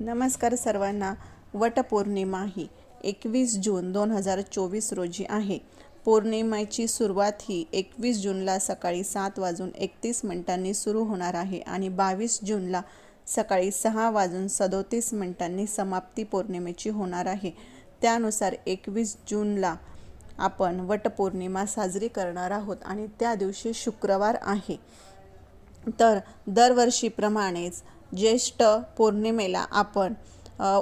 नमस्कार सर्वांना. वटपौर्णिमा ही एकवीस जून दोन हजार चोवीस रोजी आहे. पौर्णिमेची सुरुवात ही एकवीस जूनला सकाळी सात वाजून एकतीस मिनिटांनी सुरू होणार आहे आणि बावीस जूनला सकाळी सहा वाजून सदोतीस मिनिटांनी समाप्ती पौर्णिमेची होणार आहे. त्यानुसार एकवीस जूनला आपण वटपौर्णिमा साजरी करणार आहोत आणि त्या दिवशी शुक्रवार आहे. तर दरवर्षीप्रमाणेच ज्येष्ठ पौर्णिमेला आपण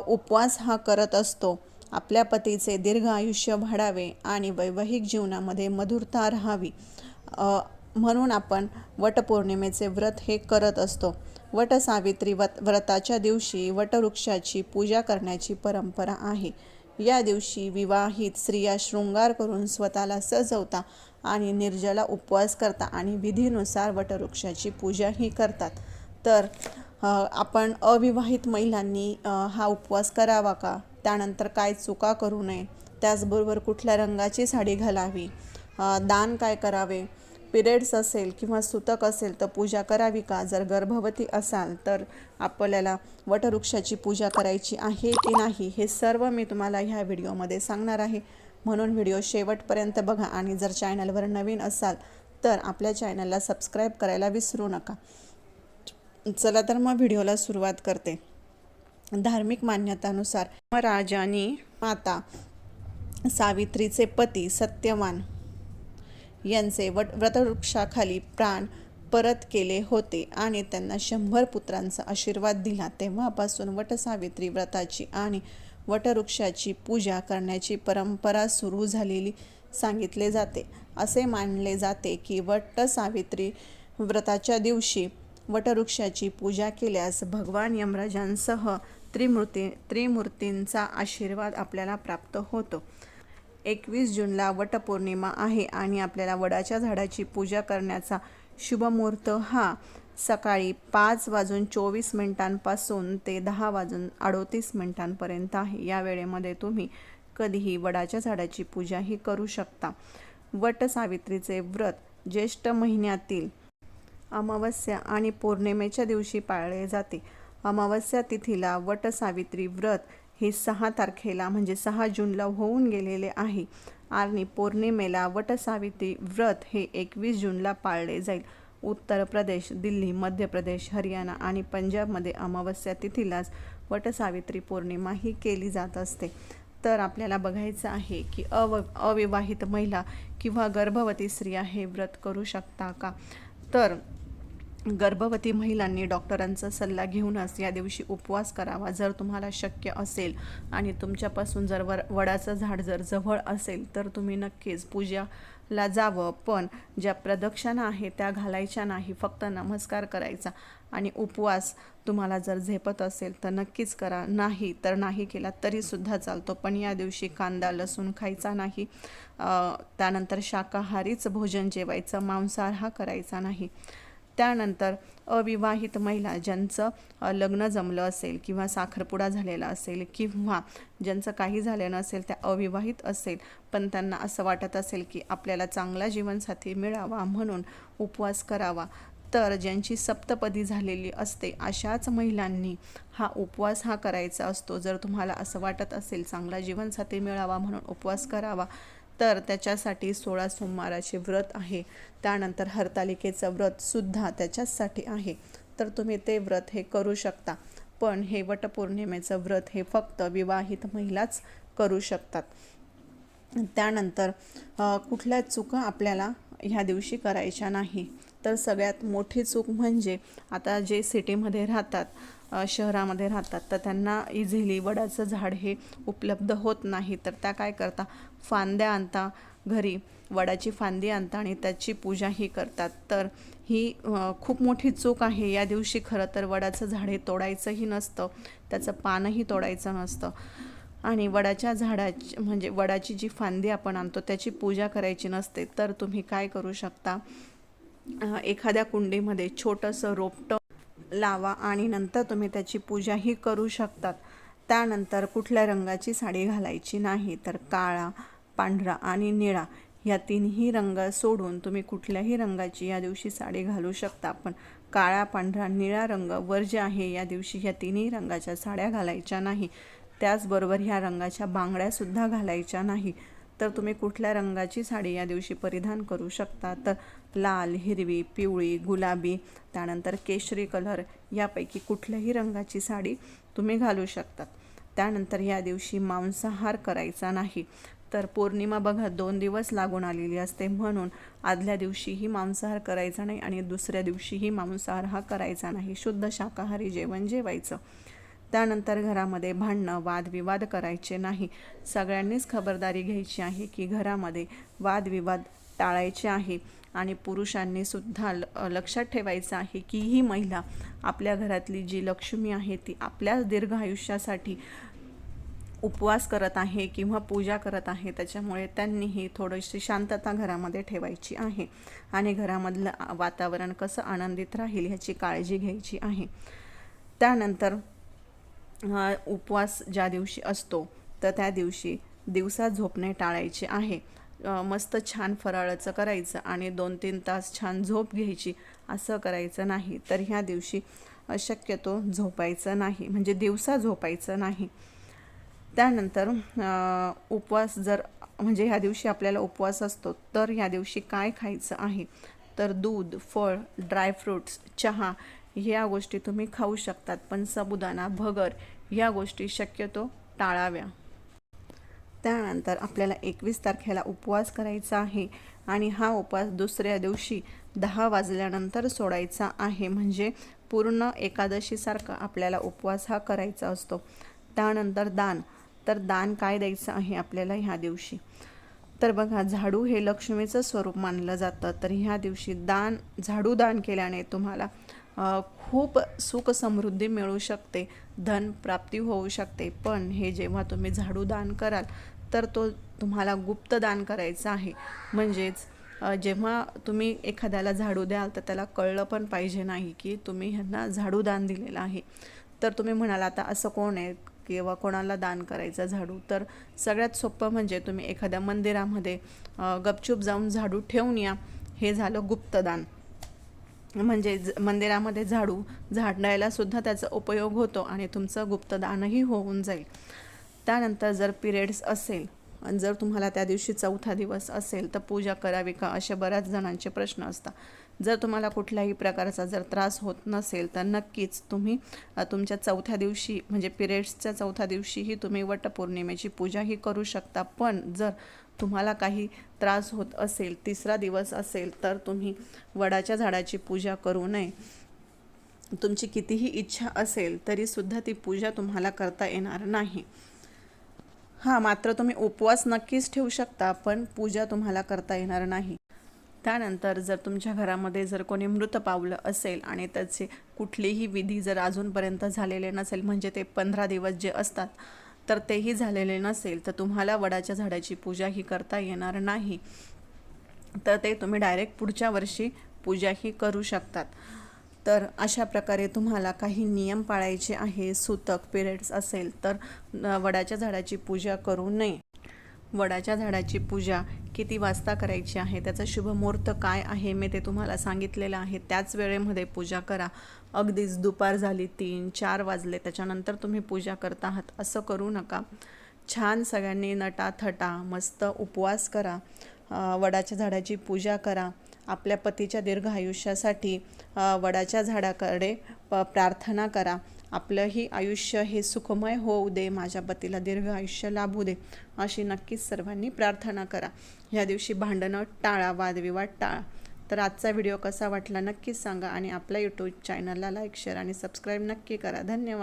उपवास हा करत असतो. आपल्या पतीचे दीर्घ आयुष्य वाढावे आणि वैवाहिक जीवनामध्ये मधुरता राहावी. म्हणून आपण वटपौर्णिमेचे व्रत हे करत असतो. वटसावित्री व्रत व्रताच्या दिवशी वटवृक्षाची पूजा करण्याची परंपरा आहे. या दिवशी विवाहित स्त्रिया शृंगार करून स्वतःला सजवता आणि निर्जला उपवास करता आणि विधीनुसार वटवृक्षाची पूजाही करतात. तर आपण अविवाहित महिलांनी हा उपवास करावा का? त्यानंतर काय चुका करू नये? त्याचबरोबर कुठल्या रंगाची साडी घालावी? दान काय करावे? पिरियड्स असेल किंवा सुतक असेल तर पूजा करावी का? जर गर्भवती असाल तर आपल्याला वटवृक्षाची पूजा करायची आहे की नाही हे सर्व मी तुम्हाला ह्या व्हिडिओमध्ये सांगणार आहे. म्हणून व्हिडिओ शेवटपर्यंत बघा आणि जर चॅनलवर नवीन असाल तर आपल्या चॅनलला सबस्क्राईब करायला विसरू नका. चला तर मग व्हिडिओला सुरुवात करते. धार्मिक मान्यतानुसार राजा आणि माता सावित्रीचे पती सत्यवान यांचे वट व्रतवृक्षाखाली प्राण परत केले होते आणि त्यांना शंभर पुत्रांचा आशीर्वाद दिला. तेव्हापासून वटसावित्री व्रताची आणि वटवृक्षाची पूजा करण्याची परंपरा सुरू झालेली सांगितले जाते. असे मानले जाते की वटसावित्री व्रताच्या दिवशी वटवृक्षाची पूजा केल्यास भगवान यमराजांसह त्रिमूर्ती त्रिमूर्तींचा आशीर्वाद आपल्याला प्राप्त होतो. एकवीस जूनला वटपौर्णिमा आहे आणि आपल्याला वडाच्या झाडाची पूजा करण्याचा शुभमुहूर्त हा सकाळी पाच वाजून चोवीस मिनिटांपासून ते दहा वाजून अडोतीस मिनिटांपर्यंत आहे. या वेळेमध्ये तुम्ही कधीही वडाच्या झाडाची पूजाही करू शकता. वट सावित्रीचे व्रत ज्येष्ठ महिन्यातील अमावस्या आणि पौर्णिमेच्या दिवशी पाळले जाते. अमावस्या तिथीला वटसावित्री व्रत हे सहा तारखेला म्हणजे सहा जूनला होऊन गेलेले आहे. आणि पौर्णिमेला वटसावित्री व्रत हे एकवीस जूनला पाळले जाईल. उत्तर प्रदेश दिल्ली मध्य प्रदेश हरियाणा आणि पंजाबमध्ये अमावस्या तिथीलाच वटसावित्री पौर्णिमा ही केली जात असते. तर आपल्याला बघायचं आहे की अव अविवाहित महिला किंवा गर्भवती स्त्रिया हे व्रत करू शकता का? तर गर्भवती महिलांनी डॉक्टरांचा सल्ला घेऊनच या दिवशी उपवास करावा जर तुम्हाला शक्य असेल. आणि तुमच्यापासून जर वर वडाचं झाड जर जवळ असेल तर तुम्ही नक्कीच पूजाला जावं. पण ज्या प्रदक्षिणा आहे त्या घालायच्या नाही. फक्त नमस्कार करायचा. आणि उपवास तुम्हाला जर झेपत असेल तर नक्कीच करा. नाही तर नाही केला तरीसुद्धा चालतो. पण या दिवशी कांदा लसूण खायचा नाही. त्यानंतर शाकाहारीच भोजन जेवायचं. मांसाहार हा करायचा नाही. त्यानंतर अविवाहित महिला ज्यांचं लग्न जमलं असेल किंवा साखरपुडा झालेला असेल किंवा ज्यांचं काही झालं नसेल त्या अविवाहित असेल पण त्यांना असं वाटत असेल की आपल्याला चांगला जीवनसाथी मिळावा म्हणून उपवास करावा तर ज्यांची सप्तपदी झालेली असते अशाच महिलांनी हा उपवास हा करायचा असतो. जर तुम्हाला असं वाटत असेल चांगला जीवनसाथी मिळावा म्हणून उपवास करावा तर त्याच्यासाठी सोळा सोमवाराचे व्रत आहे. त्यानंतर हरतालिकेचं व्रतसुद्धा त्याच्याचसाठी आहे. तर तुम्ही ते व्रत हे करू शकता. पण हे वटपौर्णिमेचं व्रत हे फक्त विवाहित महिलाच करू शकतात. त्यानंतर कुठल्या चुका आपल्याला ह्या दिवशी करायच्या नाही. तर सगळ्यात मोठी चूक म्हणजे आता जे सिटीमध्ये राहतात शहरामध्ये राहतात तर त्यांना इझिली वडाचं झाड हे उपलब्ध होत नाही. तर त्या काय करता? फांद्या आणता घरी. वडाची फांदी आणता आणि त्याची पूजाही करतात. तर ही खूप मोठी चूक आहे. या दिवशी खरं तर वडाचं झाड हे तोडायचंही नसतं. त्याचं पानही तोडायचं नसतं. आणि वडाच्या झाडाची म्हणजे वडाची जी फांदी आपण आणतो त्याची पूजा करायची नसते. तर तुम्ही काय करू शकता? एखाद्या कुंडीमध्ये छोटंसं रोपटं लावा आणि नंतर तुम्ही त्याची पूजाही करू शकतात. त्यानंतर कुठल्या रंगाची साडी घालायची नाही तर काळा पांढरा आणि निळा या तिन्ही रंग सोडून तुम्ही कुठल्याही रंगाची या दिवशी साडी घालू शकता. पण काळा पांढरा निळा रंग वर्ज्य आहे या दिवशी ह्या तिन्ही रंगाच्या साड्या घालायच्या नाही. त्याचबरोबर ह्या रंगाच्या बांगड्यासुद्धा घालायच्या नाही. तर तुम्ही कुठल्या रंगाची साडी या दिवशी परिधान करू शकता? तर लाल हिरवी पिवळी गुलाबी त्यानंतर केशरी कलर यापैकी कुठल्याही रंगाची साडी तुम्ही घालू शकतात. त्यानंतर या दिवशी मांसाहार करायचा नाही. तर पौर्णिमा बघा दोन दिवस लागून आलेली असते. म्हणून आदल्या दिवशीही मांसाहार करायचा नाही आणि दुसऱ्या दिवशीही मांसाहार हा करायचा नाही. शुद्ध शाकाहारी जेवण जेवायचं. त्यानंतर घरामध्ये भांडणं वादविवाद करायचे नाही. सगळ्यांनीच खबरदारी घ्यायची आहे की घरामध्ये वादविवाद टाळायचे आहे. आणि पुरुषांनी सुद्धा ल लक्षात ठेवायचं आहे की ही महिला आपल्या घरातली जी लक्ष्मी आहे ती आपल्या दीर्घ आयुष्यासाठी उपवास करत आहे किंवा पूजा करत आहे. त्याच्यामुळे त्यांनीही थोडीशी शांतता घरामध्ये ठेवायची आहे. आणि घरामधलं वातावरण कसं आनंदित राहील ह्याची काळजी घ्यायची आहे. त्यानंतर उपवास ज्या दिवशी असतो तर त्या दिवशी दिवसा झोपणे टाळायचे आहे. मस्त छान फराळाचं करायचं आणि दोन तीन तास छान झोप घ्यायची असं करायचं नाही. तर ह्या दिवशी शक्यतो झोपायचं नाही. म्हणजे दिवसा झोपायचं नाही. त्यानंतर उपवास जर म्हणजे ह्या दिवशी आपल्याला उपवास असतो तर ह्या दिवशी काय खायचं आहे? तर दूध फळ ड्रायफ्रूट्स चहा ह्या गोष्टी तुम्ही खाऊ शकतात. पण सबुदाणा भगर ह्या गोष्टी शक्यतो टाळाव्या. त्यानंतर आपल्याला एकवीस तारखेला उपवास करायचा आहे आणि हा उपवास दुसऱ्या दिवशी दहा वाजल्यानंतर सोडायचा आहे. म्हणजे पूर्ण एकादशीसारखा आपल्याला उपवास हा करायचा असतो. त्यानंतर दान. तर दान काय द्यायचं आहे आपल्याला ह्या दिवशी? तर बघा झाडू हे लक्ष्मीचं स्वरूप मानलं जातं. तर ह्या दिवशी दान झाडू दान केल्याने तुम्हाला खूप सुख समृद्धी मिळू शकते. धन प्राप्ती होऊ शकते. पण हे जेव्हा तुम्ही झाडू दान कराल तर तो तुम्हाला गुप्त दान करायचं आहे. म्हणजेच जेव्हा तुम्ही एखाद्याला झाडू द्याल तर त्याला कळलं पण पाहिजे नाही की तुम्ही ह्यांना झाडू दान दिलेलं आहे. तर तुम्ही म्हणाल आता असं कोण आहे किंवा कोणाला दान करायचं झाडू? तर सगळ्यात सोपं म्हणजे तुम्ही एखाद्या मंदिरामध्ये गपचूप जाऊन झाडू ठेवून या. हे झालं गुप्तदान. म्हणजे मंदिरामध्ये झाडू झाडायला सुद्धा त्याचा उपयोग होतो आणि तुमचं गुप्तदानही होऊन जाईल. त्यानंतर जर पिरियड्स असेल आणि जर तुम्हाला त्या दिवशी चौथा दिवस असेल तर पूजा करावी का? असे बऱ्याच जणांचे प्रश्न असतात. जर तुम्हाला कुठल्याही प्रकारचा जर त्रास होत नसेल तर नक्कीच तुम्ही तुमच्या चौथ्या दिवशी म्हणजे पिरियड्सच्या चौथ्या दिवशीही तुम्ही वटपौर्णिमेची पूजाही करू शकता. पण जर तुम्हाला काही त्रास होत असेल तिसरा दिवस असेल तर तुम्ही वडाच्या झाडाची पूजा करू नये. तुमची कितीही इच्छा असेल तरीसुद्धा ती पूजा तुम्हाला करता येणार नाही. हां मात्र तुम्ही उपवास नक्कीच ठेवू शकता पण पूजा तुम्हाला करता येणार नाही. त्यानंतर जर तुमच्या घरामध्ये जर कोणी मृत पावलं असेल आणि त्याचे कुठलीही विधी जर अजूनपर्यंत झालेले नसेल म्हणजे ते पंधरा दिवस जे असतात तर तेही झालेले नसेल तर तुम्हाला वडाच्या झाडाची पूजा ही करता येणार नाही. तर ते तुम्ही डायरेक्ट पुढच्या वर्षी पूजाही करू शकतात. तर अशा प्रकारे तुम्हाला काही नियम पाळायचे आहे सुतक पिरियड्स असेल तर वडाच्या झाडाची पूजा करू नये. वडाच्या झाडाची पूजा किती वाजता करायची आहे त्याचा शुभ मुहूर्त काय आहे मी ते तुम्हाला सांगितलेलं आहे. त्याच वेळेमध्ये पूजा करा. अगदीच दुपार झाली तीन चार वाजले त्याच्यानंतर तुम्ही पूजा करता आहात असं करू नका. छान सगळ्यांनी नटा थटा मस्त उपवास करा. वडाच्या झाडाची पूजा करा. आपल्या पतीच्या दीर्घ आयुष्यासाठी वडाच्या झाडाकडे प प्रार्थना करा. आपलंही आयुष्य हे सुखमय होऊ दे माझ्या पतीला दीर्घ आयुष्य लाभू दे अशी नक्कीच सर्वांनी प्रार्थना करा. ह्या दिवशी भांडणं टाळा वादविवाद टाळा. तर आजचा व्हिडिओ कसा वाटला नक्कीच सांगा आणि आपल्या यूट्यूब चॅनलला लाईक शेअर आणि सबस्क्राईब नक्की करा. धन्यवाद.